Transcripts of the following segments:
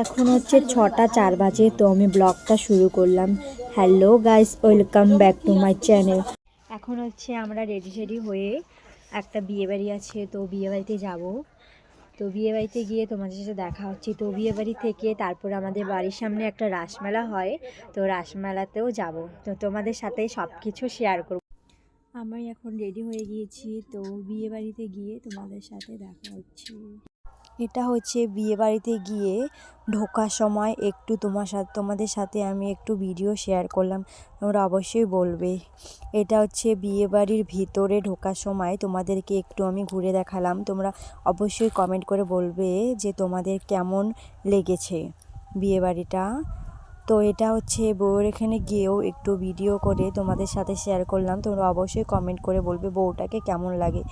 এখন হচ্ছে ছটা চার বাজে, তো আমি ব্লগটা শুরু করলাম। Hello guys welcome back to my channel এখন হচ্ছে আমরা রেডি রেডি হয়ে একটা বিয়ে বাড়ি আছে, তো বিয়ে বাড়িতে যাব। তো বিয়ে বাড়িতে গিয়ে তোমাদের সাথে দেখা হচ্ছে। তো বিয়ে বাড়ি থেকে তারপর আমাদের বাড়ির সামনে একটা রাসমেলা হয়, তো রাসমেলাতেও যাব। তো তোমাদের সাথে সব কিছু শেয়ার করব। আমি এখন রেডি হয়ে গিয়েছি, তো বিয়ে বাড়িতে গিয়ে তোমাদের সাথে দেখা হচ্ছে। এটা হচ্ছে বিয়ে বাড়িতে গিয়ে ঢোকার সময় একটু তোমার সাথে, তোমাদের সাথে আমি একটু ভিডিও শেয়ার করলাম। তোমরা অবশ্যই বলবে। এটা হচ্ছে বিয়ে বাড়ির ভিতরে ঢোকার সময় তোমাদেরকে একটু আমি ঘুরে দেখালাম। তোমরা অবশ্যই কমেন্ট করে বলবে যে তোমাদের কেমন লেগেছে বিয়ে বাড়িটা। তো এটা হচ্ছে বউয়ের এখানে গিয়েও একটু ভিডিও করে তোমাদের সাথে শেয়ার করলাম। তোমরা অবশ্যই কমেন্ট করে বলবে বউটাকে কেমন লাগে।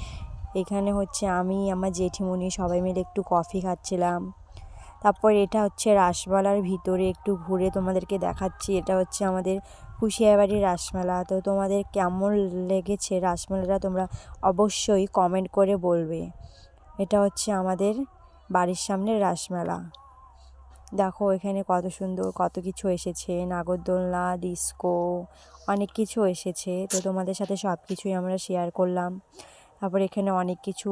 এখানে হচ্ছে আমি, আমার জেঠিমণি সবাই মিলে একটু কফি খাচ্ছিলাম। তারপর এটা হচ্ছে রাসমেলার ভিতরে একটু ঘুরে তোমাদেরকে দেখাচ্ছি। এটা হচ্ছে আমাদের কুশিয়াবাড়ির রাসমেলা। তো তোমাদের কেমন লেগেছে রাসমেলাটা তোমরা অবশ্যই কমেন্ট করে বলবে। এটা হচ্ছে আমাদের বাড়ির সামনের রাসমেলা। দেখো এখানে কত সুন্দর, কত কিছু এসেছে। নাগরদোলনা, ডিস্কো, অনেক কিছু এসেছে। তো তোমাদের সাথে সব কিছুই আমরা শেয়ার করলাম। তারপর এখানে অনেক কিছু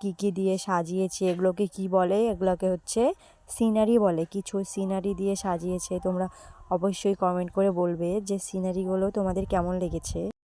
কী কী দিয়ে সাজিয়েছে, এগুলোকে কি বলে? এগুলোকে হচ্ছে সিনারি বলে। কিছু সিনারি দিয়ে সাজিয়েছে। তোমরা অবশ্যই কমেন্ট করে বলবে যে সিনারিগুলো তোমাদের কেমন লেগেছে।